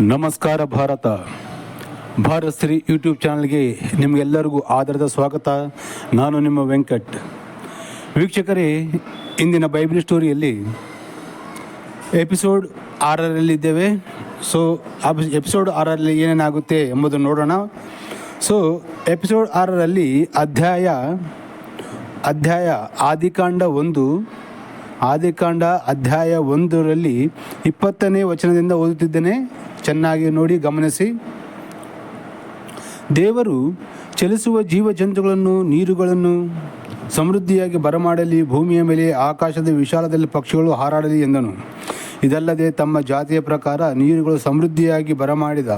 ನಮಸ್ಕಾರ ಭಾರತ. ಭಾರತ್ ಶ್ರೀ ಯೂಟ್ಯೂಬ್ ಚಾನಲ್ಗೆ ನಿಮಗೆಲ್ಲರಿಗೂ ಆಧಾರದ ಸ್ವಾಗತ. ನಾನು ನಿಮ್ಮ ವೆಂಕಟ್. ವೀಕ್ಷಕರೇ, ಇಂದಿನ ಬೈಬಲ್ ಸ್ಟೋರಿಯಲ್ಲಿ ಎಪಿಸೋಡ್ ಆರರಲ್ಲಿದ್ದೇವೆ ಸೊ ಎಪಿಸೋಡ್ ಆರರಲ್ಲಿ ಏನೇನಾಗುತ್ತೆ ಎಂಬುದನ್ನು ನೋಡೋಣ. ಸೊ ಎಪಿಸೋಡ್ ಆರರಲ್ಲಿ ಅಧ್ಯಾಯ ಅಧ್ಯಾಯ ಆದಿಕಾಂಡ ಒಂದು, ಆದಿಕಾಂಡ ಅಧ್ಯಾಯ ಒಂದರಲ್ಲಿ ಇಪ್ಪತ್ತನೇ ವಚನದಿಂದ ಓದುತ್ತಿದ್ದೇನೆ. ಚೆನ್ನಾಗಿ ನೋಡಿ ಗಮನಿಸಿ. ದೇವರು ಚಲಿಸುವ ಜೀವ ಜಂತುಗಳನ್ನು ನೀರುಗಳನ್ನು ಸಮೃದ್ಧಿಯಾಗಿ ಬರಮಾಡಲಿ, ಭೂಮಿಯ ಮೇಲೆ ಆಕಾಶದ ವಿಶಾಲದಲ್ಲಿ ಪಕ್ಷಿಗಳು ಹಾರಾಡಲಿ ಎಂದನು. ಇದಲ್ಲದೆ ತಮ್ಮ ಜಾತಿಯ ಪ್ರಕಾರ ನೀರುಗಳು ಸಮೃದ್ಧಿಯಾಗಿ ಬರಮಾಡಿದ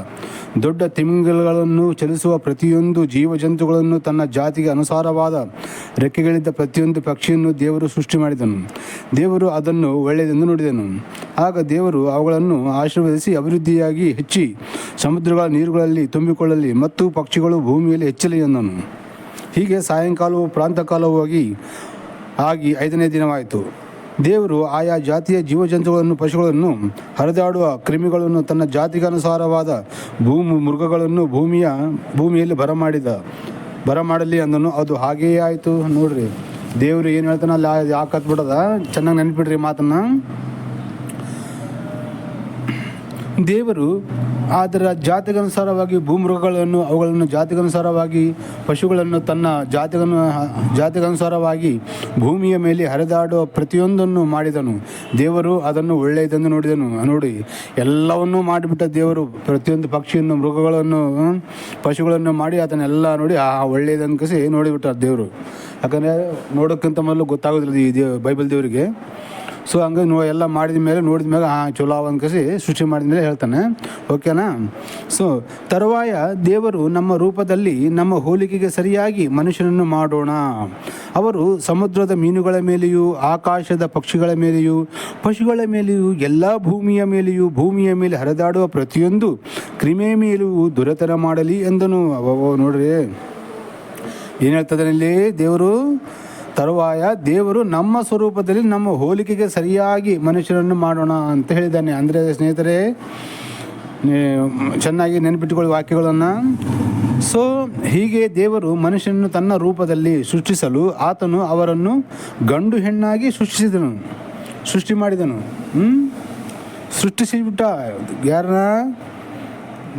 ದೊಡ್ಡ ತಿಮಿಂಗಲಗಳನ್ನು ಚಲಿಸುವ ಪ್ರತಿಯೊಂದು ಜೀವಜಂತುಗಳನ್ನು ತನ್ನ ಜಾತಿಗೆ ಅನುಸಾರವಾದ ರೆಕ್ಕೆಗಳಿದ್ದ ಪ್ರತಿಯೊಂದು ಪಕ್ಷಿಯನ್ನು ದೇವರು ಸೃಷ್ಟಿ ಮಾಡಿದನು. ದೇವರು ಅದನ್ನು ಒಳ್ಳೆಯದೆಂದು ನೋಡಿದನು. ಆಗ ದೇವರು ಅವುಗಳನ್ನು ಆಶೀರ್ವದಿಸಿ ಅಭಿವೃದ್ಧಿಯಾಗಿ ಹೆಚ್ಚಿ ಸಮುದ್ರಗಳ ನೀರುಗಳಲ್ಲಿ ತುಂಬಿಕೊಳ್ಳಲಿ ಮತ್ತು ಪಕ್ಷಿಗಳು ಭೂಮಿಯಲ್ಲಿ ಹೆಚ್ಚಲಿ ಎಂದನು. ಹೀಗೆ ಸಾಯಂಕಾಲವು ಪ್ರಾಂತಕಾಲವೂ ಆಗಿ ಆಗಿ ಐದನೇ ದಿನವಾಯಿತು. ದೇವರು ಆಯಾ ಜಾತಿಯ ಜೀವಜಂತುಗಳನ್ನು, ಪಶುಗಳನ್ನು ಹರಿದಾಡುವ ಕ್ರಿಮಿಗಳನ್ನು ತನ್ನ ಜಾತಿಗನುಸಾರವಾದ ಭೂಮಿ ಮೃಗಗಳನ್ನು ಭೂಮಿಯ ಭೂಮಿಯಲ್ಲಿ ಬರಮಾಡಿದ, ಬರಮಾಡಲಿ ಅಂದನು. ಅದು ಹಾಗೆಯೇ ಆಯಿತು. ನೋಡ್ರಿ, ದೇವರು ಏನು ಹೇಳ್ತಾನೆ ಅಲ್ಲಿ ಯಾಕೆ ಬಿಡದ ಚೆನ್ನಾಗಿ ನೆನಪಿಡ್ರಿ ಮಾತನ್ನ. ದೇವರು ಅದರ ಜಾತಿಗನುಸಾರವಾಗಿ ಭೂಮೃಗಗಳನ್ನು, ಅವುಗಳನ್ನು ಜಾತಿಗನುಸಾರವಾಗಿ ಪಶುಗಳನ್ನು ತನ್ನ ಜಾತಿಗನು, ಜಾತಿಗನುಸಾರವಾಗಿ ಭೂಮಿಯ ಮೇಲೆ ಹರಿದಾಡುವ ಪ್ರತಿಯೊಂದನ್ನು ಮಾಡಿದನು. ದೇವರು ಅದನ್ನು ಒಳ್ಳೆಯದನ್ನು ನೋಡಿದನು. ನೋಡಿ, ಎಲ್ಲವನ್ನೂ ಮಾಡಿಬಿಟ್ಟ ದೇವರು ಪ್ರತಿಯೊಂದು ಪಕ್ಷಿಯನ್ನು, ಮೃಗಗಳನ್ನು ಪಶುಗಳನ್ನು ಮಾಡಿ ಅದನ್ನೆಲ್ಲ ನೋಡಿ, ಆ ಒಳ್ಳೆಯದನ್ಕಸಿ ನೋಡಿಬಿಟ್ಟ ದೇವರು. ಯಾಕಂದರೆ ನೋಡೋಕ್ಕಿಂತ ಮೊದಲು ಗೊತ್ತಾಗೋದಿಲ್ಲ ಈ ದೇವ್ ಬೈಬಲ್ ದೇವರಿಗೆ. ಸೊ ಹಂಗೆ ನೋ, ಎಲ್ಲ ಮಾಡಿದ ಮೇಲೆ, ನೋಡಿದ ಮೇಲೆ ಹಾಂ ಚಲೋ ಕಸಿ ಸೃಷ್ಟಿ ಮಾಡಿದ ಮೇಲೆ ಹೇಳ್ತಾನೆ. ಓಕೆನಾ ಸೊ ತರುವಾಯ ದೇವರು ನಮ್ಮ ರೂಪದಲ್ಲಿ ನಮ್ಮ ಹೋಲಿಕೆಗೆ ಸರಿಯಾಗಿ ಮನುಷ್ಯನನ್ನು ಮಾಡೋಣ. ಅವರು ಸಮುದ್ರದ ಮೀನುಗಳ ಮೇಲೆಯೂ, ಆಕಾಶದ ಪಕ್ಷಿಗಳ ಮೇಲೆಯೂ, ಪಶುಗಳ ಮೇಲೆಯೂ, ಎಲ್ಲ ಭೂಮಿಯ ಮೇಲೆಯೂ, ಭೂಮಿಯ ಮೇಲೆ ಹರಿದಾಡುವ ಪ್ರತಿಯೊಂದು ಕ್ರಿಮೆ ಮೇಲೂ ದುರತನ ಮಾಡಲಿ ಎಂದನು. ಅವ, ನೋಡ್ರಿ. ಏನು ಹೇಳ್ತದೆ ಇಲ್ಲಿ ದೇವರು? ತರುವಾಯ ದೇವರು ನಮ್ಮ ಸ್ವರೂಪದಲ್ಲಿ ನಮ್ಮ ಹೋಲಿಕೆಗೆ ಸರಿಯಾಗಿ ಮನುಷ್ಯರನ್ನು ಮಾಡೋಣ ಅಂತ ಹೇಳಿದ್ದಾನೆ. ಅಂದರೆ ಸ್ನೇಹಿತರೆ ಚೆನ್ನಾಗಿ ನೆನಪಿಟ್ಟುಕೊಳ್ಳಿ ವಾಕ್ಯಗಳನ್ನು. ಸೊ ಹೀಗೆ ದೇವರು ಮನುಷ್ಯನನ್ನು ತನ್ನ ರೂಪದಲ್ಲಿ ಸೃಷ್ಟಿಸಲು ಆತನು ಅವರನ್ನು ಗಂಡು ಹೆಣ್ಣಾಗಿ ಸೃಷ್ಟಿಸಿದನು. ಸೃಷ್ಟಿ ಮಾಡಿದನು. ಸೃಷ್ಟಿಸಿಬಿಟ್ಟ. ಯಾರನ್ನ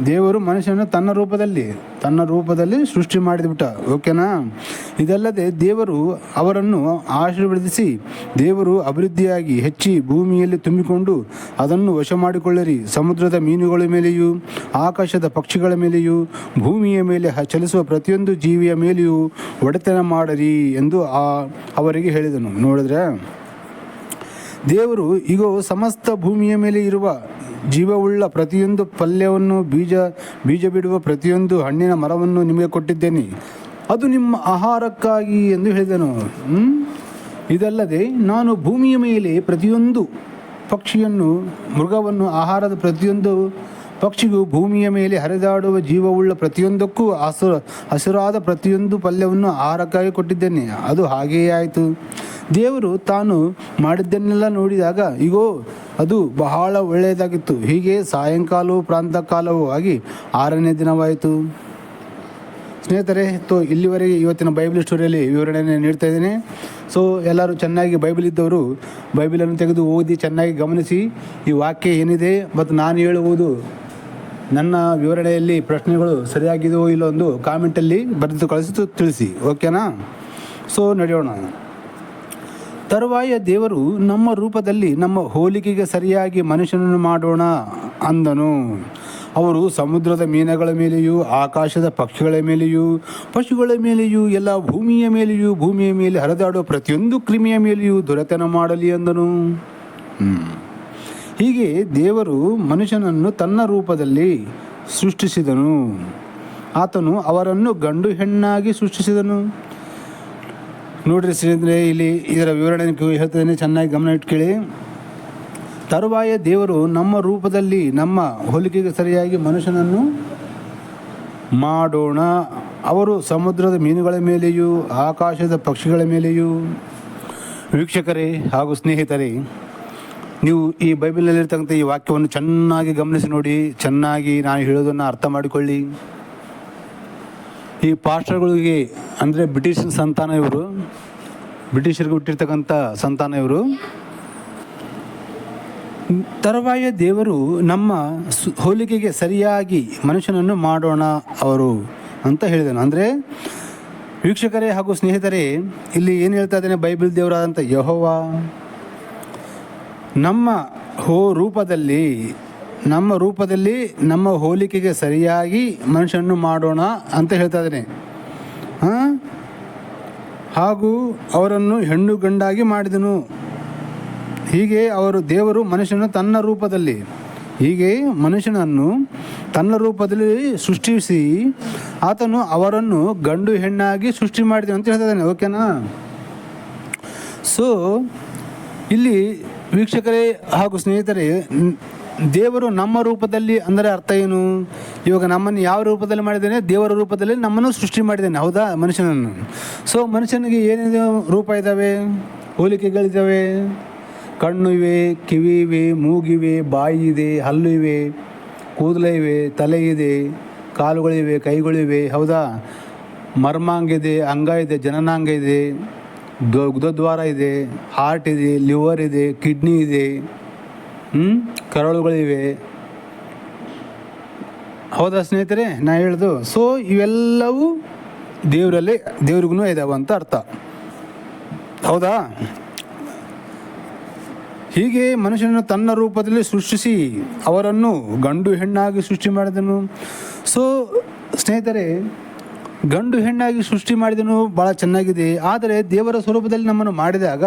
ದೇವರು ಮನುಷ್ಯನನ್ನು ತನ್ನ ರೂಪದಲ್ಲಿ. ತನ್ನ ರೂಪದಲ್ಲಿ ಸೃಷ್ಟಿ ಮಾಡಿದ್ಬಿಟ್ಟ. ಓಕೆನಾ? ಇದಲ್ಲದೆ ದೇವರು ಅವರನ್ನು ಆಶೀರ್ವದಿಸಿ, ದೇವರು ಅಭಿವೃದ್ಧಿಯಾಗಿ ಹೆಚ್ಚಿ ಭೂಮಿಯಲ್ಲಿ ತುಂಬಿಕೊಂಡು ಅದನ್ನು ವಶ ಮಾಡಿಕೊಳ್ಳಿರಿ ಸಮುದ್ರದ ಮೀನುಗಳ ಮೇಲೆಯೂ, ಆಕಾಶದ ಪಕ್ಷಿಗಳ ಮೇಲೆಯೂ, ಭೂಮಿಯ ಮೇಲೆ ಚಲಿಸುವ ಪ್ರತಿಯೊಂದು ಜೀವಿಯ ಮೇಲೆಯೂ ಒಡೆತನ ಮಾಡರಿ ಎಂದು ಆ ಅವರಿಗೆ ಹೇಳಿದನು. ನೋಡಿದ್ರೆ? ದೇವರು ಈಗ ಸಮಸ್ತ ಭೂಮಿಯ ಮೇಲೆ ಇರುವ ಜೀವವುಳ್ಳ ಪ್ರತಿಯೊಂದು ಪಲ್ಯವನ್ನು ಬೀಜ ಬೀಜ ಬಿಡುವ ಪ್ರತಿಯೊಂದು ಹಣ್ಣಿನ ಮರವನ್ನು ನಿಮಗೆ ಕೊಟ್ಟಿದ್ದೇನೆ. ಅದು ನಿಮ್ಮ ಆಹಾರಕ್ಕಾಗಿ ಎಂದು ಹೇಳಿದನು. ಇದಲ್ಲದೆ ನಾನು ಭೂಮಿಯ ಮೇಲೆ ಪ್ರತಿಯೊಂದು ಪಕ್ಷಿಯನ್ನು, ಮೃಗವನ್ನು, ಆಹಾರದ ಪ್ರತಿಯೊಂದು ಪಕ್ಷಿಗೂ ಭೂಮಿಯ ಮೇಲೆ ಹರಿದಾಡುವ ಜೀವವುಳ್ಳ ಪ್ರತಿಯೊಂದಕ್ಕೂ ಹಸಿರು ಹಸಿರಾದ ಪ್ರತಿಯೊಂದು ಪಲ್ಯವನ್ನು ಆಹಾರಕ್ಕಾಗಿ ಕೊಟ್ಟಿದ್ದೇನೆ. ಅದು ಹಾಗೆಯೇ ಆಯಿತು. ದೇವರು ತಾನು ಮಾಡಿದ್ದನ್ನೆಲ್ಲ ನೋಡಿದಾಗ, ಇಗೋ ಅದು ಬಹಳ ಒಳ್ಳೆಯದಾಗಿತ್ತು. ಹೀಗೆ ಸಾಯಂಕಾಲವೂ ಪ್ರಾಂತಕಾಲವೂ ಆಗಿ ಆರನೇ ದಿನವಾಯಿತು. ಸ್ನೇಹಿತರೆ, ತೋ, ಇಲ್ಲಿವರೆಗೆ ಇವತ್ತಿನ ಬೈಬಲ್ ಸ್ಟೋರಿಯಲ್ಲಿ ವಿವರಣೆಯನ್ನು ನೀಡ್ತಾ ಇದ್ದೇನೆ. ಸೊ, ಎಲ್ಲರೂ ಚೆನ್ನಾಗಿ ಬೈಬಲ್ ಇದ್ದವರು ಬೈಬಲನ್ನು ತೆಗೆದು ಓದಿ ಚೆನ್ನಾಗಿ ಗಮನಿಸಿ ಈ ವಾಕ್ಯ ಏನಿದೆ ಮತ್ತು ನಾನು ಹೇಳುವುದು ನನ್ನ ವಿವರಣೆಯಲ್ಲಿ ಪ್ರಶ್ನೆಗಳು ಸರಿಯಾಗಿದೆಯೋ ಇಲ್ಲೋ ಒಂದು ಕಾಮೆಂಟಲ್ಲಿ ಬರೆದು ಕಳಿಸಿತು ತಿಳಿಸಿ. ಓಕೆನಾ? ಸೊ, ನಡೆಯೋಣ. ತರುವಾಯ ದೇವರು ನಮ್ಮ ರೂಪದಲ್ಲಿ ನಮ್ಮ ಹೋಲಿಕೆಗೆ ಸರಿಯಾಗಿ ಮನುಷ್ಯನನ್ನು ಮಾಡೋಣ ಅಂದನು. ಅವರು ಸಮುದ್ರದ ಮೀನುಗಳ ಮೇಲೆಯೂ ಆಕಾಶದ ಪಕ್ಷಿಗಳ ಮೇಲೆಯೂ ಪಶುಗಳ ಮೇಲೆಯೂ ಎಲ್ಲ ಭೂಮಿಯ ಮೇಲೆಯೂ ಭೂಮಿಯ ಮೇಲೆ ಹರಿದಾಡುವ ಪ್ರತಿಯೊಂದು ಕ್ರಿಮಿಯ ಮೇಲೆಯೂ ದೊರೆತನ ಮಾಡಲಿ ಅಂದನು. ಹೀಗೆ ದೇವರು ಮನುಷ್ಯನನ್ನು ತನ್ನ ರೂಪದಲ್ಲಿ ಸೃಷ್ಟಿಸಿದನು. ಆತನು ಅವರನ್ನು ಗಂಡು ಹೆಣ್ಣಾಗಿ ಸೃಷ್ಟಿಸಿದನು. ನೋಡ್ರಿ ಸ್ನೇಹಿತರೆ, ಇಲ್ಲಿ ಇದರ ವಿವರಣೆ ಹೇಳ್ತಿದ್ದೇನೆ ಚೆನ್ನಾಗಿ ಗಮನ ಇಟ್ಕೇಳಿ ತರುವಾಯ ದೇವರು ನಮ್ಮ ರೂಪದಲ್ಲಿ ನಮ್ಮ ಹೋಲಿಕೆಗೆ ಸರಿಯಾಗಿ ಮನುಷ್ಯನನ್ನು ಮಾಡೋಣ. ಅವರು ಸಮುದ್ರದ ಮೀನುಗಳ ಮೇಲೆಯೂ, ಆಕಾಶದ ಪಕ್ಷಿಗಳ ಮೇಲೆಯೂ. ವೀಕ್ಷಕರೇ ಹಾಗೂ ಸ್ನೇಹಿತರೇ, ನೀವು ಈ ಬೈಬಲ್ನಲ್ಲಿರ್ತಕ್ಕಂಥ ಈ ವಾಕ್ಯವನ್ನು ಚೆನ್ನಾಗಿ ಗಮನಿಸಿ ನೋಡಿ, ಚೆನ್ನಾಗಿ ನಾನು ಹೇಳೋದನ್ನು ಅರ್ಥ ಮಾಡಿಕೊಳ್ಳಿ. ಈ ಪಾಸ್ಟರ್ಗಳಿಗೆ ಅಂದರೆ ಬ್ರಿಟಿಷ್ ಸಂತಾನ ಇವರು, ಬ್ರಿಟಿಷರಿಗೆ ಹುಟ್ಟಿರ್ತಕ್ಕಂಥ ಸಂತಾನ ಇವರು. ತರುವಾಯ ದೇವರು ನಮ್ಮ ಹೋಲಿಕೆಗೆ ಸರಿಯಾಗಿ ಮನುಷ್ಯನನ್ನು ಮಾಡೋಣ ಅವರು ಅಂತ ಹೇಳಿದನು. ಅಂದರೆ, ವೀಕ್ಷಕರೇ ಹಾಗೂ ಸ್ನೇಹಿತರೇ, ಇಲ್ಲಿ ಏನು ಹೇಳ್ತಾ ಇದ್ದಾನೆ ಬೈಬಲ್ ದೇವರಾದಂಥ ಯಹೋವ? ನಮ್ಮ ಹೋ ರೂಪದಲ್ಲಿ ನಮ್ಮ ರೂಪದಲ್ಲಿ ನಮ್ಮ ಹೋಲಿಕೆಗೆ ಸರಿಯಾಗಿ ಮನುಷ್ಯನನ್ನು ಮಾಡೋಣ ಅಂತ ಹೇಳ್ತಾ ಇದ್ದಾನೆ ಹಾಗೂ ಅವರನ್ನು ಹೆಣ್ಣು ಗಂಡಾಗಿ ಮಾಡಿದನು. ಹೀಗೆ ಅವರು ದೇವರು ಮನುಷ್ಯನ ತನ್ನ ರೂಪದಲ್ಲಿ, ಹೀಗೆ ಮನುಷ್ಯನನ್ನು ತನ್ನ ರೂಪದಲ್ಲಿ ಸೃಷ್ಟಿಸಿ ಆತನು ಅವರನ್ನು ಗಂಡು ಹೆಣ್ಣಾಗಿ ಸೃಷ್ಟಿ ಮಾಡಿದನು ಅಂತ ಹೇಳ್ತಾನೆ ಓಕೆನಾ ಸೊ ಇಲ್ಲಿ ವೀಕ್ಷಕರೇ ಹಾಗೂ ಸ್ನೇಹಿತರೆ ದೇವರು ನಮ್ಮ ರೂಪದಲ್ಲಿ, ಅಂದರೆ ಅರ್ಥ ಏನು? ಇವಾಗ ನಮ್ಮನ್ನು ಯಾವ ರೂಪದಲ್ಲಿ ಮಾಡಿದ್ದೇನೆ? ದೇವರ ರೂಪದಲ್ಲಿ ನಮ್ಮನ್ನು ಸೃಷ್ಟಿ ಮಾಡಿದ್ದೇನೆ. ಹೌದಾ ಮನುಷ್ಯನನ್ನು? ಸೊ ಮನುಷ್ಯನಿಗೆ ಏನೇನು ರೂಪ ಇದ್ದಾವೆ? ಹೋಲಿಕೆಗಳಿದ್ದಾವೆ. ಕಣ್ಣು ಇವೆ, ಕಿವಿ ಇವೆ ಮೂಗಿವೆ ಬಾಯಿ ಇದೆ, ಹಲ್ಲು ಇವೆ, ಕೂದಲು ಇವೆ, ತಲೆ ಇದೆ ಕಾಲುಗಳಿವೆ ಕೈಗಳಿವೆ ಹೌದಾ? ಮರ್ಮಾಂಗ ಇದೆ, ಅಂಗ ಇದೆ, ಜನನಾಂಗ ಇದೆ ದ್ವಾರ ಇದೆ ಹಾರ್ಟ್ ಇದೆ ಲಿವರ್ ಇದೆ ಕಿಡ್ನಿ ಇದೆ? ಕರಳುಗಳಿವೆ. ಹೌದಾ ಸ್ನೇಹಿತರೆ? ನಾ ಹೇಳ್ದು ಸೊ ಇವೆಲ್ಲವೂ ದೇವರಲ್ಲಿ, ದೇವ್ರಿಗೂ ಇದಾವೆ ಅಂತ ಅರ್ಥ. ಹೌದಾ? ಹೀಗೆ ಮನುಷ್ಯನನ್ನು ತನ್ನ ರೂಪದಲ್ಲಿ ಸೃಷ್ಟಿಸಿ ಅವರನ್ನು ಗಂಡು ಹೆಣ್ಣಾಗಿ ಸೃಷ್ಟಿ ಮಾಡಿದನು. ಸೊ ಸ್ನೇಹಿತರೆ, ಗಂಡು ಹೆಣ್ಣಾಗಿ ಸೃಷ್ಟಿ ಮಾಡಿದನು ಭಾಳ ಚೆನ್ನಾಗಿದೆ. ಆದರೆ ದೇವರ ಸ್ವರೂಪದಲ್ಲಿ ನಮ್ಮನ್ನು ಮಾಡಿದಾಗ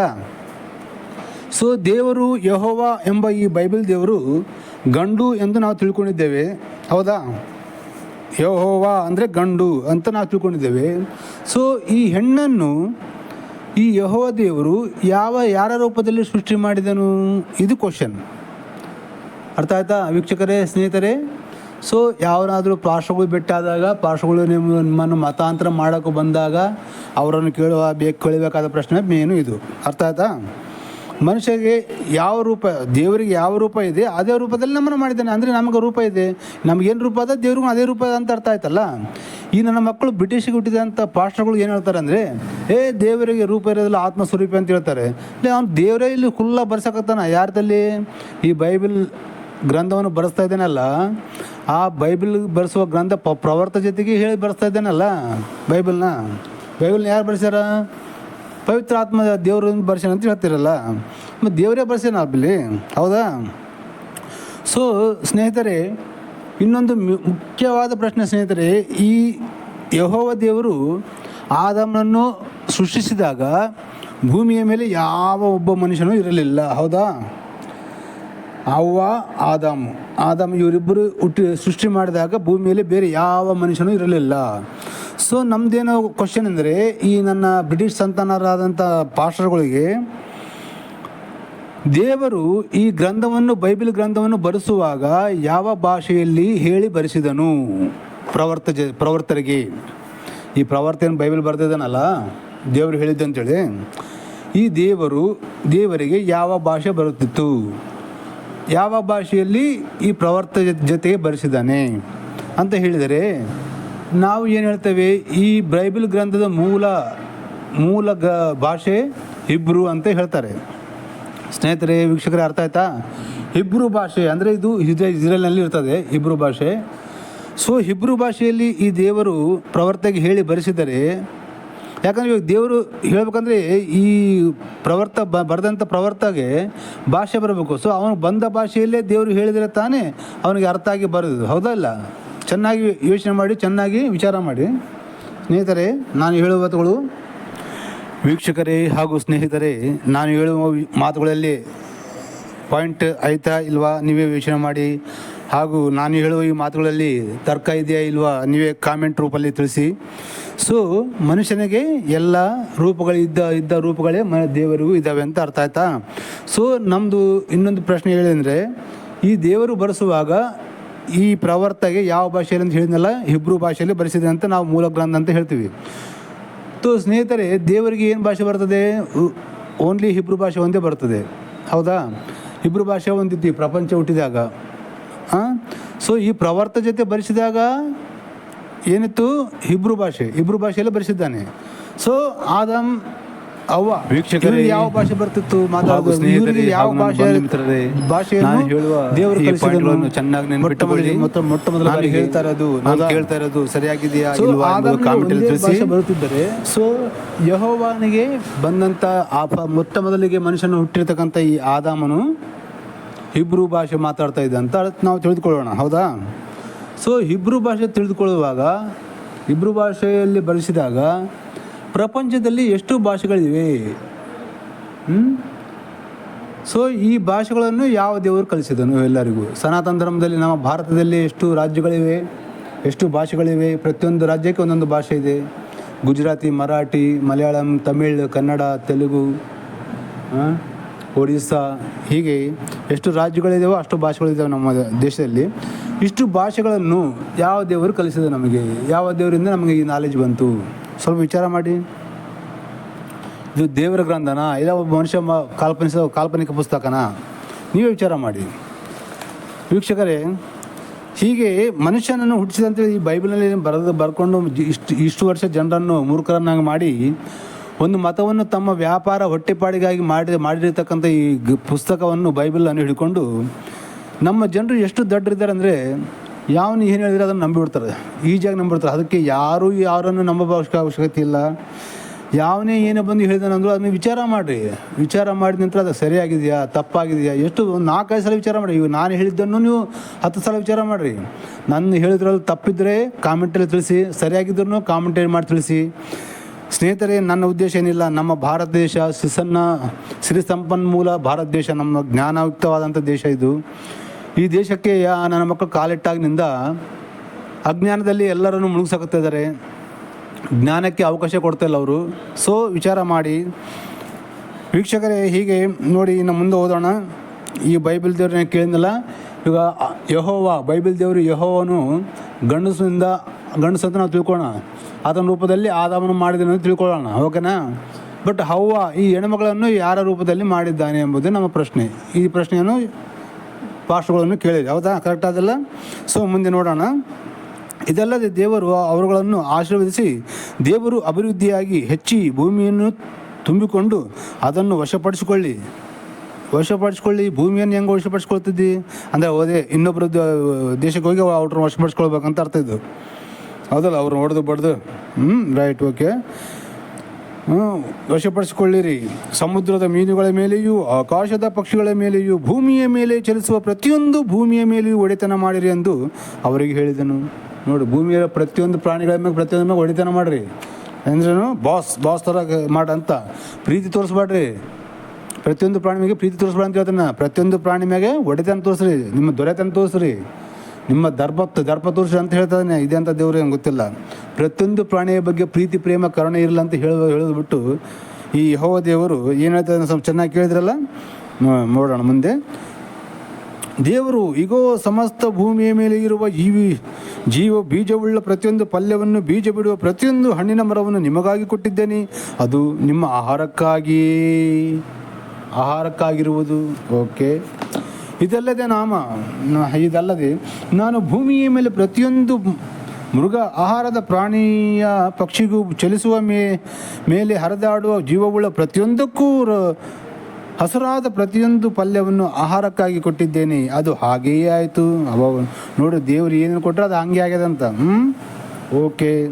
ಸೊ ದೇವರು ಯಹೋವ ಎಂಬ ಈ ಬೈಬಲ್ ದೇವರು ಗಂಡು ಎಂದು ನಾವು ತಿಳ್ಕೊಂಡಿದ್ದೇವೆ. ಹೌದಾ? ಯಹೋವ ಅಂದರೆ ಗಂಡು ಅಂತ ನಾವು ತಿಳ್ಕೊಂಡಿದ್ದೇವೆ. ಸೊ ಈ ಹೆಣ್ಣನ್ನು ಈ ಯಹೋವ ದೇವರು ಯಾವ ಯಾರ ರೂಪದಲ್ಲಿ ಸೃಷ್ಟಿ ಮಾಡಿದನು? ಇದು ಕ್ವಶನ್ ಅರ್ಥ ಆಯ್ತಾ ವೀಕ್ಷಕರೇ, ಸ್ನೇಹಿತರೆ? ಸೊ ಯಾವನಾದರೂ ಪಾರ್ಶ್ವಗಳು ಬೆಟ್ಟಾದಾಗ, ಪಾರ್ಶ್ವಗಳು ನಿಮ್ಮ ನಿಮ್ಮನ್ನು ಮತಾಂತರ ಮಾಡೋಕ್ಕೆ ಬಂದಾಗ ಅವರನ್ನು ಕೇಳುವ ಬೇಕು ಕೇಳಬೇಕಾದ ಪ್ರಶ್ನೆ ಮೇನು ಇದು? ಅರ್ಥ ಆಯ್ತಾ? ಮನುಷ್ಯಗೆ ಯಾವ ರೂಪ, ದೇವರಿಗೆ ಯಾವ ರೂಪ ಇದೆ, ಅದೇ ರೂಪದಲ್ಲಿ ನಮ್ಮನ್ನು ಮಾಡಿದ್ದಾನೆ. ಅಂದರೆ ನಮಗೆ ರೂಪ ಇದೆ. ನಮಗೇನು ರೂಪ ಅದ? ದೇವ್ರಿಗೂ ಅದೇ ರೂಪ ಅಂತ ಅರ್ಥ ಆಯ್ತಲ್ಲ? ಈ ನನ್ನ ಮಕ್ಕಳು ಬ್ರಿಟಿಷಿಗೆ ಹುಟ್ಟಿದಂಥ ಪಾಸ್ಟರ್ಗಳು ಏನು ಹೇಳ್ತಾರೆ ಅಂದರೆ, ಏ, ದೇವರಿಗೆ ರೂಪ ಇರೋದಿಲ್ಲ ಆತ್ಮಸ್ವರೂಪಿ ಅಂತ ಹೇಳ್ತಾರೆ. ಅವ್ನು ದೇವರೇ ಇಲ್ಲಿ ಕುಲ್ಲ ಬರ್ಸಕತ್ತಾನ. ಯಾರದಲ್ಲಿ? ಈ ಬೈಬಲ್ ಗ್ರಂಥವನ್ನು ಬರೆಸ್ತಾ ಇದ್ದಾನಲ್ಲ? ಆ ಬೈಬಲ್ ಬರೆಸುವ ಗ್ರಂಥ ಪ್ರವರ್ತ ಜೊತೆಗೆ ಹೇಳಿ ಬರೆಸ್ತಾ ಇದ್ದೇನಲ್ಲ ಬೈಬಲ್ನ? ಬೈಬಲ್ನ ಯಾರು ಬರೆಸ್ಯಾರ? ಪವಿತ್ರ ಆತ್ಮ ದೇವರು ಬರ್ಸೇನೆ ಅಂತ ಹೇಳ್ತಿರಲ್ಲ? ಮತ್ತು ದೇವರೇ ಬರ್ಸೇನ ಅಲ್ಲಿ? ಹೌದಾ? ಸೊ ಸ್ನೇಹಿತರೆ, ಇನ್ನೊಂದು ಮುಖ್ಯವಾದ ಪ್ರಶ್ನೆ ಸ್ನೇಹಿತರೆ, ಈ ಯಹೋವ ದೇವರು ಆದಮನನ್ನು ಸೃಷ್ಟಿಸಿದಾಗ ಭೂಮಿಯ ಮೇಲೆ ಯಾವ ಒಬ್ಬ ಮನುಷ್ಯನೂ ಇರಲಿಲ್ಲ, ಹೌದಾ? ಅವ್ವ, ಆದಾಮು, ಆದಾಮ್ ಇವರಿಬ್ಬರು ಹುಟ್ಟಿ, ಸೃಷ್ಟಿ ಮಾಡಿದಾಗ ಭೂಮಿಯಲ್ಲಿ ಬೇರೆ ಯಾವ ಮನುಷ್ಯನೂ ಇರಲಿಲ್ಲ. ಸೊ ನಮ್ಮದೇನೋ ಕ್ವಶನ್ ಅಂದರೆ, ಈ ನನ್ನ ಬ್ರಿಟಿಷ್ ಸಂತಾನರಾದಂಥ ಪಾಸ್ಟರ್ಗಳಿಗೆ ದೇವರು ಈ ಗ್ರಂಥವನ್ನು ಬೈಬಲ್ ಗ್ರಂಥವನ್ನು ಬರೆಸುವಾಗ ಯಾವ ಭಾಷೆಯಲ್ಲಿ ಹೇಳಿ ಬರೆಸಿದನು? ಪ್ರವರ್ತ ಜ, ಪ್ರವರ್ತರಿಗೆ. ಈ ಪ್ರವರ್ತ ಏನು ಬೈಬಲ್ ಬರೆದಿದ್ದಾನಲ್ಲ ದೇವರು ಹೇಳಿದ್ದು ಅಂತೇಳಿ. ಈ ದೇವರು, ದೇವರಿಗೆ ಯಾವ ಭಾಷೆ ಬರುತ್ತಿತ್ತು? ಯಾವ ಭಾಷೆಯಲ್ಲಿ ಈ ಪ್ರವರ್ತ ಜೊತೆಗೆ ಬರೆಸಿದ್ದಾನೆ? ಅಂತ ಹೇಳಿದರೆ ನಾವು ಏನು ಹೇಳ್ತೇವೆ, ಈ ಬೈಬಲ್ ಗ್ರಂಥದ ಮೂಲ ಮೂಲ ಗ, ಭಾಷೆ ಹಿಬ್ರು ಅಂತ ಹೇಳ್ತಾರೆ. ಸ್ನೇಹಿತರೆ, ವೀಕ್ಷಕರೇ, ಅರ್ಥ ಆಯ್ತಾ? ಹಿಬ್ರು ಭಾಷೆ, ಅಂದರೆ ಇದು ಇಸ್ರೇ ಇಸ್ರೇಲ್ನಲ್ಲಿ ಇರ್ತದೆ, ಹಿಬ್ರು ಭಾಷೆ. ಸೊ ಹಿಬ್ರು ಭಾಷೆಯಲ್ಲಿ ಈ ದೇವರು ಪ್ರವರ್ತಗೆ ಹೇಳಿ ಬರೆಸಿದರೆ, ಯಾಕಂದರೆ ಇವಾಗ ದೇವರು ಹೇಳಬೇಕಂದ್ರೆ ಈ ಪ್ರವರ್ತ, ಬ, ಬರೆದಂಥ ಪ್ರವರ್ತಗೆ ಭಾಷೆ ಬರಬೇಕು. ಸೊ ಅವನು ಬಂದ ಭಾಷೆಯಲ್ಲೇ ದೇವರು ಹೇಳಿದರೆ ತಾನೇ ಅವನಿಗೆ ಅರ್ಥ ಆಗಿ ಬರೋದು ಹೌದಲ್ಲ ಚೆನ್ನಾಗಿ ಯೋಚನೆ ಮಾಡಿ, ಚೆನ್ನಾಗಿ ವಿಚಾರ ಮಾಡಿ. ಸ್ನೇಹಿತರೆ, ನಾನು ಹೇಳುವ ಮಾತುಗಳು, ವೀಕ್ಷಕರೇ ಹಾಗೂ ಸ್ನೇಹಿತರೆ, ನಾನು ಹೇಳುವ ಮಾತುಗಳಲ್ಲಿ ಪಾಯಿಂಟ್ ಆಯ್ತಾ ಇಲ್ವಾ, ನೀವೇ ಯೋಚನೆ ಮಾಡಿ. ಹಾಗೂ ನಾನು ಹೇಳುವ ಈ ಮಾತುಗಳಲ್ಲಿ ತರ್ಕ ಇದೆಯಾ ಇಲ್ವಾ, ನೀವೇ ಕಾಮೆಂಟ್ ರೂಪಲ್ಲಿ ತಿಳಿಸಿ. ಸೊ ಮನುಷ್ಯನಿಗೆ ಎಲ್ಲ ರೂಪಗಳು ಇದ್ದ ಇದ್ದ ರೂಪಗಳೇ ಮ, ದೇವರಿಗೂ ಇದ್ದಾವೆ ಅಂತ ಅರ್ಥ ಆಯ್ತಾ? ಸೊ ನಮ್ಮದು ಇನ್ನೊಂದು ಪ್ರಶ್ನೆ ಹೇಳಿದರೆ, ಈ ದೇವರು ಬರೆಸುವಾಗ ಈ ಪ್ರವರ್ತಗೆ ಯಾವ ಭಾಷೆಯಲ್ಲಿ ಅಂತ ಹೇಳಿದ್ನಲ್ಲ? ಹಿಬ್ರೂ ಭಾಷೆಯಲ್ಲಿ ಬರೆಸಿದೆ ಅಂತ ನಾವು ಮೂಲ ಗ್ರಂಥ ಅಂತ ಹೇಳ್ತೀವಿ. ತೋ ಸ್ನೇಹಿತರೆ, ದೇವರಿಗೆ ಏನು ಭಾಷೆ ಬರ್ತದೆ? ಓನ್ಲಿ ಹಿಬ್ರೂ ಭಾಷೆ ಒಂದೇ ಬರ್ತದೆ. ಹೌದಾ? ಹಿಬ್ರೂ ಭಾಷೆ ಒಂದಿತ್ತು ಪ್ರಪಂಚ ಹುಟ್ಟಿದಾಗ. ಹಾಂ ಸೊ ಈ ಪ್ರವರ್ತ ಜೊತೆ ಬರೆಸಿದಾಗ ಏನಿತ್ತು? ಹಿಬ್ರೂ ಭಾಷೆ. ಹಿಬ್ರೂ ಭಾಷೆಯಲ್ಲಿ ಬರೆಸಿದ್ದಾನೆ. ಸೊ ಆದಮ್ ಅವ್ವ ವೀಕ್ಷಕರೇ, ಯಾವ ಭಾಷೆ ಬರ್ತಿತ್ತು ಮಾತಾಡುವ ಮಾತಾಡೋದು ಸ್ನೇಹಿತರೆ, ಯಾವ ಭಾಷೆ ಭಾಷೆಯನ್ನು ನಾನು ಹೇಳುವ ದೇವರು ಕಲಿಸಿದನು. ಚೆನ್ನಾಗಿ ನೆನಪಿಟ್ಟುಕೊಳ್ಳಿ. ಮೊತ್ತ ಮೊಟ್ಟ ಮೊದಲ ಬಾರಿ ಹೇಳ್ತಾ ಇರೋದು, ನಾನು ಹೌದಾ? ಕೇಳ್ತಾ ಇರೋದು ಸರಿಯಾಗಿದೆಯಾ ಇಲ್ವಾ ಆದಾಮನಿಗೆ ಅಲ್ಲಿ ತಿಳಿಸಿ ಬರುತ್ತಿದ್ದರೆ ಸೊ ಯಹೋವಾನಿಗೆ ಬಂದಂಥ ಆ ಮೊಟ್ಟ ಮೊದಲಿಗೆ ಮನುಷ್ಯನು ಹುಟ್ಟಿರ್ತಕ್ಕಂಥ ಈ ಆದಾಮನು ಹಿಬ್ರೂ ಭಾಷೆ ಮಾತಾಡ್ತಾ ಇದ್ದ ಅಂತ ನಾವು ತಿಳಿದುಕೊಳ್ಳೋಣ ಹೌದಾ ಸೊ ಹಿಬ್ರೂ ಭಾಷೆ ತಿಳಿದುಕೊಳ್ಳುವಾಗ ಹಿಬ್ರೂ ಭಾಷೆಯಲ್ಲಿ ಬಳಸಿದಾಗ ಪ್ರಪಂಚದಲ್ಲಿ ಎಷ್ಟು ಭಾಷೆಗಳಿವೆ? ಸೊ ಈ ಭಾಷೆಗಳನ್ನು ಯಾವ ದೇವರು ಕಲಿಸಿದನು ಎಲ್ಲರಿಗೂ? ಸನಾತನ ಧರ್ಮದಲ್ಲಿ ನಮ್ಮ ಭಾರತದಲ್ಲಿ ಎಷ್ಟು ರಾಜ್ಯಗಳಿವೆ, ಎಷ್ಟು ಭಾಷೆಗಳಿವೆ? ಪ್ರತಿಯೊಂದು ರಾಜ್ಯಕ್ಕೆ ಒಂದೊಂದು ಭಾಷೆ ಇದೆ. ಗುಜರಾತಿ, ಮರಾಠಿ, ಮಲಯಾಳಂ, ತಮಿಳ್, ಕನ್ನಡ, ತೆಲುಗು ಒಡಿಸ್ಸಾ, ಹೀಗೆ ಎಷ್ಟು ರಾಜ್ಯಗಳಿದ್ದಾವೋ ಅಷ್ಟು ಭಾಷೆಗಳಿದ್ದಾವೆ ನಮ್ಮ ದೇಶದಲ್ಲಿ. ಇಷ್ಟು ಭಾಷೆಗಳನ್ನು ಯಾವ ದೇವರು ಕಲಿಸಿದ ನಮಗೆ? ಯಾವ ದೇವರಿಂದ ನಮಗೆ ಈ ನಾಲೆಜ್ ಬಂತು? ಸ್ವಲ್ಪ ವಿಚಾರ ಮಾಡಿ. ಇದು ದೇವರ ಗ್ರಂಥನಾ? ಇಲ್ಲ, ಒಬ್ಬ ಮನುಷ್ಯ ಕಾಲ್ಪನಿಸ ಕಾಲ್ಪನಿಕ ಪುಸ್ತಕನಾ? ನೀವೇ ವಿಚಾರ ಮಾಡಿ. ವೀಕ್ಷಕರೇ, ಹೀಗೆ ಮನುಷ್ಯನನ್ನು ಹುಟ್ಟಿಸಿದಂತೆ ಈ ಬೈಬಲ್ನಲ್ಲಿ ಬರೆದು, ಬರ್ಕೊಂಡು ಇಷ್ಟು ಇಷ್ಟು ವರ್ಷ ಜನರನ್ನು ಮೂರ್ಖರನ್ನಾಗಿ ಮಾಡಿ, ಒಂದು ಮತವನ್ನು ತಮ್ಮ ವ್ಯಾಪಾರ ಹೊಟ್ಟೆಪಾಡಿಗಾಗಿ ಮಾಡಿ ಮಾಡಿರ್ತಕ್ಕಂಥ ಈ ಪುಸ್ತಕವನ್ನು ಬೈಬಲನ್ನು ಹಿಡ್ಕೊಂಡು, ನಮ್ಮ ಜನರು ಎಷ್ಟು ದಡ್ಡರಿದ್ದಾರೆ ಅಂದರೆ ಯಾವನು ಏನು ಹೇಳಿದ್ರೆ ಅದನ್ನು ನಂಬಿಬಿಡ್ತಾರೆ. ಈಜಿಯಾಗಿ ನಂಬಿಡ್ತಾರೆ ಅದಕ್ಕೆ ಯಾರೂ ಯಾರನ್ನು ನಂಬೋ ಅವಶ್ಯ ಅವಶ್ಯಕತೆ ಇಲ್ಲ. ಯಾವನೇ ಏನೇ ಬಂದು ಹೇಳಿದಾನಂದ್ರು ಅದನ್ನ ವಿಚಾರ ಮಾಡಿರಿ. ವಿಚಾರ ಮಾಡಿದ ನಂತರ ಅದು ಸರಿಯಾಗಿದೆಯಾ? ತಪ್ಪಾಗಿದೆಯಾ? ಎಷ್ಟು ಒಂದು ನಾಲ್ಕೈದು ಸಲ ವಿಚಾರ ಮಾಡಿ ಇವು ನಾನು ಹೇಳಿದ್ದನ್ನು ನೀವು ಹತ್ತು ಸಲ ವಿಚಾರ ಮಾಡಿರಿ. ನನ್ನ ಹೇಳಿದ್ರಲ್ಲಿ ತಪ್ಪಿದ್ರೆ ಕಾಮೆಂಟಲ್ಲಿ ತಿಳಿಸಿ ಸರಿಯಾಗಿದ್ರೂ ಕಾಮೆಂಟೇಟ್ ಮಾಡಿ ತಿಳಿಸಿ. ಸ್ನೇಹಿತರೆ, ನನ್ನ ಉದ್ದೇಶ ಏನಿಲ್ಲ. ನಮ್ಮ ಭಾರತ ದೇಶ ಸುಸನ್ನ ಸಿರಿ ಸಂಪನ್ಮೂಲ ಭಾರತ ದೇಶ. ನಮ್ಮ ಜ್ಞಾನಯುಕ್ತವಾದಂಥ ದೇಶ ಇದು. ಈ ದೇಶಕ್ಕೆ ಯಾ ನನ್ನ ಮಕ್ಕಳು ಕಾಲಿಟ್ಟಾಗಿನಿಂದ ಅಜ್ಞಾನದಲ್ಲಿ ಎಲ್ಲರನ್ನು ಮುಳುಗಿಸಾಕತ್ತಾ ಇದ್ದಾರೆ. ಜ್ಞಾನಕ್ಕೆ ಅವಕಾಶ ಕೊಡ್ತಾ ಇಲ್ಲ ಅವರು. ಸೊ ವಿಚಾರ ಮಾಡಿ. ವೀಕ್ಷಕರೇ, ಹೀಗೆ ನೋಡಿ ಇನ್ನು ಮುಂದೆ ಓದೋಣ ಈ ಬೈಬಲ್ ದೇವ್ರನ್ನ ಕೇಳಿದ್ನಲ್ಲ? ಈಗ ಯಹೋವ, ಬೈಬಲ್ ದೇವರು ಯಹೋವನು ಗಂಡಸಿನಿಂದ, ಗಂಡಸು ಅಂತ ನಾವು ತಿಳ್ಕೊಳ್ಳೋಣ. ಆತನ ರೂಪದಲ್ಲಿ ಆದಾಮನು ಮಾಡಿದನು ಅಂತ ತಿಳ್ಕೊಳ್ಳೋಣ, ಓಕೆನಾ? ಬಟ್ ಹವ್ವ, ಈ ಹೆಣ್ಮಗಳನ್ನು ಯಾರ ರೂಪದಲ್ಲಿ ಮಾಡಿದ್ದಾನೆ ಎಂಬುದೇ ನಮ್ಮ ಪ್ರಶ್ನೆ. ಈ ಪ್ರಶ್ನೆಯನ್ನು ಪಾಸ್ಟ್ಗಳನ್ನು ಕೇಳಿದೆ. ಹೌದಾ? ಕರೆಕ್ಟ್ ಅದಲ್ಲ ಸೊ ಮುಂದೆ ನೋಡೋಣ. ಇದಲ್ಲದೆ ದೇವರು ಅವರುಗಳನ್ನು ಆಶೀರ್ವದಿಸಿ, ದೇವರು ಅಭಿವೃದ್ಧಿಯಾಗಿ ಹೆಚ್ಚಿ ಭೂಮಿಯನ್ನು ತುಂಬಿಕೊಂಡು ಅದನ್ನು ವಶಪಡಿಸಿಕೊಳ್ಳಿ. ವಶಪಡಿಸ್ಕೊಳ್ಳಿ. ಭೂಮಿಯನ್ನು ಹೆಂಗೆ ವಶಪಡಿಸ್ಕೊಳ್ತಿದ್ದಿ? ಅಂದರೆ ಹೋದೆ ಇನ್ನೊಬ್ಬರು ದೇಶಕ್ಕೆ ಹೋಗಿ ಅವ್ರನ್ನ ವಶಪಡಿಸ್ಕೊಳ್ಬೇಕಂತ ಅರ್ಥ ಇದು. ಹೌದಲ್ಲ? ಅವ್ರನ್ನ ಹೊಡೆದು ಬಡ್ದು. ಹ್ಞೂ ರೈಟ್ ಓಕೆ ವಶಪಡಿಸಿಕೊಳ್ಳಿರಿ. ಸಮುದ್ರದ ಮೀನುಗಳ ಮೇಲೆಯೂ, ಆಕಾಶದ ಪಕ್ಷಿಗಳ ಮೇಲೆಯೂ, ಭೂಮಿಯ ಮೇಲೆ ಚಲಿಸುವ ಪ್ರತಿಯೊಂದು ಭೂಮಿಯ ಮೇಲೆಯೂ ಒಡೆತನ ಮಾಡಿರಿ ಎಂದು ಅವರಿಗೆ ಹೇಳಿದನು. ನೋಡು, ಭೂಮಿಯ ಪ್ರತಿಯೊಂದು ಪ್ರಾಣಿಗಳ ಮೇಲೆ ಪ್ರತಿಯೊಂದು ಮೇಲೆ ಒಡೆತನ ಮಾಡಿರಿ. ಅಂದ್ರೇನು? ಬಾಸ್ ಬಾಸ್ ಥರ ಮಾಡಂತ ಪ್ರೀತಿ ತೋರಿಸ್ಬೇಡ್ರಿ ಪ್ರತಿಯೊಂದು ಪ್ರಾಣಿ ಮೇಲೆ ಪ್ರೀತಿ ತೋರಿಸ್ಬೇಡ ಅಂತ ಹೇಳ್ತಾನೆ. ಪ್ರತಿಯೊಂದು ಪ್ರಾಣಿ ಮೇಲೆ ಒಡೆತನ ತೋರಿಸ್ರಿ. ನಿಮ್ಮ ದೊರೆತನ ತೋರಿಸ್ರಿ. ನಿಮ್ಮ ದರ್ಪ ದರ್ಪ ತೋರಿಸ್ರಿ ಅಂತ ಹೇಳ್ತಾನೆ. ಇದೆ ಅಂತ ದೇವ್ರಿಗೆ ಗೊತ್ತಿಲ್ಲ. ಪ್ರತಿಯೊಂದು ಪ್ರಾಣಿಯ ಬಗ್ಗೆ ಪ್ರೀತಿ, ಪ್ರೇಮ, ಕರುಣೆ ಇರಲ್ಲ ಅಂತ ಹೇಳ ಹೇಳಿದ್ಬಿಟ್ಟು ಈ ಯಹೋವ ದೇವರು ಏನು ಹೇಳ್ತಾರೆ ಸ್ವಲ್ಪ ಚೆನ್ನಾಗಿ ಕೇಳಿದ್ರಲ್ಲ? ನೋಡೋಣ ಮುಂದೆ. ದೇವರು ಈಗೋ ಸಮಸ್ತ ಭೂಮಿಯ ಮೇಲೆ ಇರುವ ಜೀವಿ ಜೀವ ಬೀಜವುಳ್ಳ ಪ್ರತಿಯೊಂದು ಪಲ್ಯವನ್ನು, ಬೀಜ ಬಿಡುವ ಪ್ರತಿಯೊಂದು ಹಣ್ಣಿನ ಮರವನ್ನು ನಿಮಗಾಗಿ ಕೊಟ್ಟಿದ್ದೇನೆ. ಅದು ನಿಮ್ಮ ಆಹಾರಕ್ಕಾಗಿ, ಆಹಾರಕ್ಕಾಗಿರುವುದು. ಓಕೆ. ಇದಲ್ಲದೆ ನಾಮ ಇದಲ್ಲದೆ ನಾನು ಭೂಮಿಯ ಮೇಲೆ ಪ್ರತಿಯೊಂದು ಮೃಗ ಆಹಾರದ ಪ್ರಾಣಿಯ ಪಕ್ಷಿಗೂ ಚಲಿಸುವ ಮೇ, ಮೇಲೆ ಹರಿದಾಡುವ ಜೀವವುಳ್ಳ ಪ್ರತಿಯೊಂದಕ್ಕೂ ಹಸುರಾದ ಪ್ರತಿಯೊಂದು ಪಲ್ಯವನ್ನು ಆಹಾರಕ್ಕಾಗಿ ಕೊಟ್ಟಿದ್ದೇನೆ. ಅದು ಹಾಗೆಯೇ ಆಯಿತು. ಅವ, ನೋಡಿ, ದೇವರು ಏನು ಕೊಟ್ಟರೆ ಅದು ಹಂಗೆ ಆಗ್ಯದಂತ. ಹ್ಞೂ ಓಕೆ.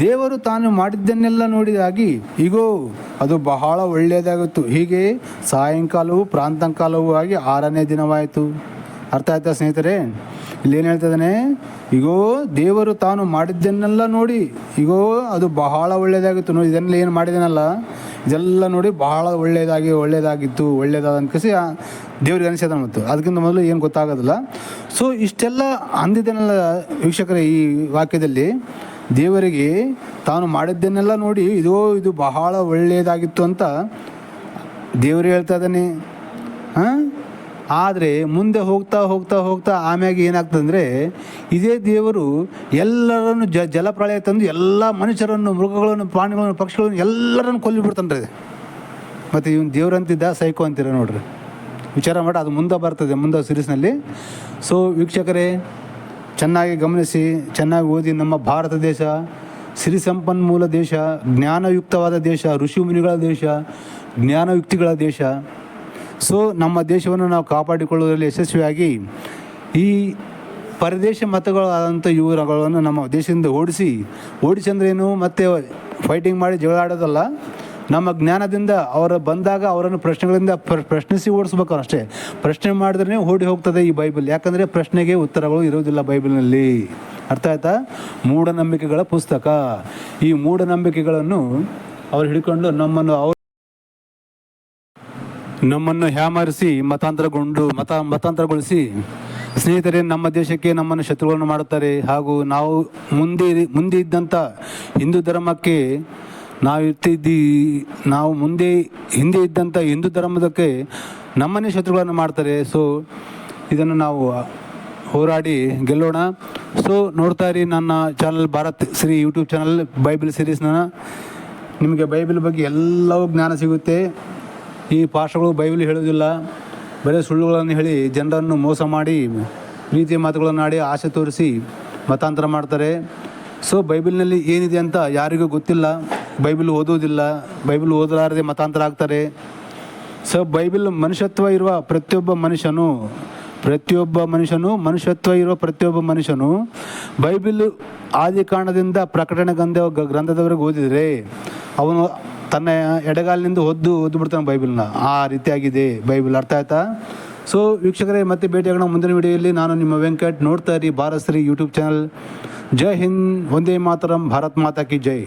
ದೇವರು ತಾನು ಮಾಡಿದ್ದನ್ನೆಲ್ಲ ನೋಡಿದಾಗಿ ಈಗೋ ಅದು ಬಹಳ ಒಳ್ಳೆಯದಾಗಿತ್ತು. ಹೀಗೆ ಸಾಯಂಕಾಲವೂ ಪ್ರಾಂತಂಕಾಲವೂ ಆಗಿ ಆರನೇ ದಿನವಾಯಿತು. ಅರ್ಥ ಆಯ್ತಾ ಸ್ನೇಹಿತರೆ? ಇಲ್ಲೇನು ಹೇಳ್ತಿದ್ದಾನೆ? ಈಗೋ ದೇವರು ತಾನು ಮಾಡಿದ್ದನ್ನೆಲ್ಲ ನೋಡಿ ಈಗೋ ಅದು ಬಹಳ ಒಳ್ಳೆಯದಾಗಿತ್ತು ನೋಡಿ, ಇದನ್ನೆಲ್ಲ ಏನು ಮಾಡಿದನಲ್ಲ? ಇದೆಲ್ಲ ನೋಡಿ ಬಹಳ ಒಳ್ಳೆಯದಾಗಿ ಒಳ್ಳೆಯದಾಗಿತ್ತು ಒಳ್ಳೆಯದಾದ ಅನ್ಕಸಿ ದೇವ್ರಿಗೆ ಅನಿಸಿದ ಮತ್ತು. ಅದಕ್ಕಿಂತ ಮೊದಲು ಏನು ಗೊತ್ತಾಗೋದಿಲ್ಲ. ಸೊ ಇಷ್ಟೆಲ್ಲ ಅಂದಿದ್ದನ್ನೆಲ್ಲ ವೀಕ್ಷಕರ ಈ ವಾಕ್ಯದಲ್ಲಿ, ದೇವರಿಗೆ ತಾನು ಮಾಡಿದ್ದನ್ನೆಲ್ಲ ನೋಡಿ ಇದೋ ಇದು ಬಹಳ ಒಳ್ಳೆಯದಾಗಿತ್ತು ಅಂತ ದೇವರು ಹೇಳ್ತಾ ಇದ್ದಾನೆ. ಹಾಂ? ಆದರೆ ಮುಂದೆ ಹೋಗ್ತಾ ಹೋಗ್ತಾ ಹೋಗ್ತಾ ಆಮ್ಯಾಗ ಏನಾಗ್ತದಂದರೆ ಇದೇ ದೇವರು ಎಲ್ಲರನ್ನು ಜ ಜಲಪ್ರಳಯ ತಂದು ಎಲ್ಲ ಮನುಷ್ಯರನ್ನು, ಮೃಗಗಳನ್ನು, ಪ್ರಾಣಿಗಳನ್ನು, ಪಕ್ಷಿಗಳನ್ನು ಎಲ್ಲರನ್ನು ಕೊಲ್ಲಿಬಿಡ್ತಾನೆ ಮತ್ತು ಇವನು ದೇವರಂತಿದ್ದ ಸೈಕೋ ಅಂತೀರ ನೋಡ್ರಿ. ವಿಚಾರ ಮಾಡಿ, ಅದು ಮುಂದೆ ಬರ್ತದೆ, ಮುಂದೆ ಸೀರೀಸ್ನಲ್ಲಿ ಸೊ ವೀಕ್ಷಕರೇ, ಚೆನ್ನಾಗಿ ಗಮನಿಸಿ, ಚೆನ್ನಾಗಿ ಓದಿ ನಮ್ಮ ಭಾರತ ದೇಶ ಸಿರಿ ಸಂಪನ್ಮೂಲ ದೇಶ, ಜ್ಞಾನಯುಕ್ತವಾದ ದೇಶ ಋಷಿ ಮುನಿಗಳ ದೇಶ, ಜ್ಞಾನಯುಕ್ತಿಗಳ ದೇಶ. ಸೊ ನಮ್ಮ ದೇಶವನ್ನು ನಾವು ಕಾಪಾಡಿಕೊಳ್ಳುವುದರಲ್ಲಿ ಯಶಸ್ವಿಯಾಗಿ ಈ ಪರದೇಶ ಮತಗಳಾದಂಥ ಇವರುಗಳನ್ನು ನಮ್ಮ ದೇಶದಿಂದ ಓಡಿಸಿ ಓಡಿಸಿ ಅಂದ್ರೇನು ಮತ್ತೆ ಫೈಟಿಂಗ್ ಮಾಡಿ ಜಗಳಾಡೋದಲ್ಲ ನಮ್ಮ ಜ್ಞಾನದಿಂದ ಅವರು ಬಂದಾಗ ಅವರನ್ನು ಪ್ರಶ್ನೆಗಳಿಂದ ಪ್ರ- ಪ್ರಶ್ನಿಸಿ ಓಡಿಸ್ಬೇಕು ಅಷ್ಟೇ. ಪ್ರಶ್ನೆ ಮಾಡಿದ್ರೆ ಓಡಿ ಹೋಗ್ತದೆ ಈ ಬೈಬಲ್. ಯಾಕಂದರೆ ಪ್ರಶ್ನೆಗೆ ಉತ್ತರಗಳು ಇರೋದಿಲ್ಲ ಬೈಬಲ್ನಲ್ಲಿ. ಅರ್ಥ ಆಯ್ತಾ? ಮೂಢನಂಬಿಕೆಗಳ ಪುಸ್ತಕ. ಈ ಮೂಢನಂಬಿಕೆಗಳನ್ನು ಅವ್ರು ಹಿಡ್ಕೊಂಡು ನಮ್ಮನ್ನು ಅವ್ರು ನಮ್ಮನ್ನು ಹ್ಯಾಮರಿಸಿ, ಮತಾಂತರಗೊಂಡು, ಮತ, ಮತಾಂತರಗೊಳಿಸಿ, ಸ್ನೇಹಿತರೆ, ನಮ್ಮ ದೇಶಕ್ಕೆ ನಮ್ಮನ್ನು ಶತ್ರುಗಳನ್ನು ಮಾಡುತ್ತಾರೆ. ಹಾಗೂ ನಾವು ಮುಂದೆ ಮುಂದೆ ಇದ್ದಂಥ ಹಿಂದೂ ಧರ್ಮಕ್ಕೆ ನಾವು ಇರ್ತಿದ್ದಿ, ನಾವು ಮುಂದೆ, ಹಿಂದೆ ಇದ್ದಂಥ ಹಿಂದೂ ಧರ್ಮದಕ್ಕೆ ನಮ್ಮನ್ನೇ ಶತ್ರುಗಳನ್ನು ಮಾಡ್ತಾರೆ. ಸೊ, ಇದನ್ನು ನಾವು ಹೋರಾಡಿ ಗೆಲ್ಲೋಣ. ಸೊ, ನೋಡ್ತಾ ಇರಿ ನನ್ನ channel Bharat Shri YouTube channel, Bible ಸಿರೀಸ್ನ. ನಿಮಗೆ ಬೈಬಲ್ ಬಗ್ಗೆ ಎಲ್ಲವೂ ಜ್ಞಾನ ಸಿಗುತ್ತೆ. ಈ ಪಾಠಗಳು ಬೈಬಲ್ ಹೇಳುವುದಿಲ್ಲ. ಬರೀ ಸುಳ್ಳುಗಳನ್ನು ಹೇಳಿ ಜನರನ್ನು ಮೋಸ ಮಾಡಿ, ಪ್ರೀತಿಯ ಮಾತುಗಳನ್ನು ಆಡಿ ಆಸೆ ತೋರಿಸಿ ಮತಾಂತರ ಮಾಡ್ತಾರೆ. ಸೊ ಬೈಬಲ್ನಲ್ಲಿ ಏನಿದೆ ಅಂತ ಯಾರಿಗೂ ಗೊತ್ತಿಲ್ಲ. ಬೈಬಲ್ ಓದೋದಿಲ್ಲ ಬೈಬಲ್ ಓದಲಾರದೆ ಮತಾಂತರ ಆಗ್ತಾರೆ. ಸೊ ಬೈಬಲ್ ಮನುಷ್ಯತ್ವ ಇರುವ ಪ್ರತಿಯೊಬ್ಬ ಮನುಷ್ಯನು ಪ್ರತಿಯೊಬ್ಬ ಮನುಷ್ಯನು, ಮನುಷ್ಯತ್ವ ಇರುವ ಪ್ರತಿಯೊಬ್ಬ ಮನುಷ್ಯನು ಬೈಬಲ್ ಆದಿಕಾಂಡದಿಂದ ಪ್ರಕಟಣೆ ಗಂಧ ಗ್ರಂಥದವರೆಗೆ ಓದಿದರೆ ಅವನು ತನ್ನ ಎಡಗಾಲಿನಿಂದ ಒದ್ದು ಓದ್ದು ಬಿಡ್ತಾನೆ ಬೈಬಲ್ನ. ಆ ರೀತಿಯಾಗಿದೆ ಬೈಬಲ್. ಅರ್ಥ ಆಯ್ತಾ? ಸೊ ವೀಕ್ಷಕರೇ, ಮತ್ತೆ ಭೇಟಿಯಾಗೋಣ ಮುಂದಿನ ವಿಡಿಯೋಲ್ಲಿ ನಾನು ನಿಮ್ಮ ವೆಂಕಟ್. ನೋಡ್ತಾ ಇರಿ ಭಾರತ್ ಶ್ರೀ ಯೂಟ್ಯೂಬ್ ಚಾನಲ್ ಜೈ ಹಿಂದ್. ಒಂದೇ ಮಾತರಂ. ಭಾರತ್ ಮಾತಾ ಕಿ ಜೈ.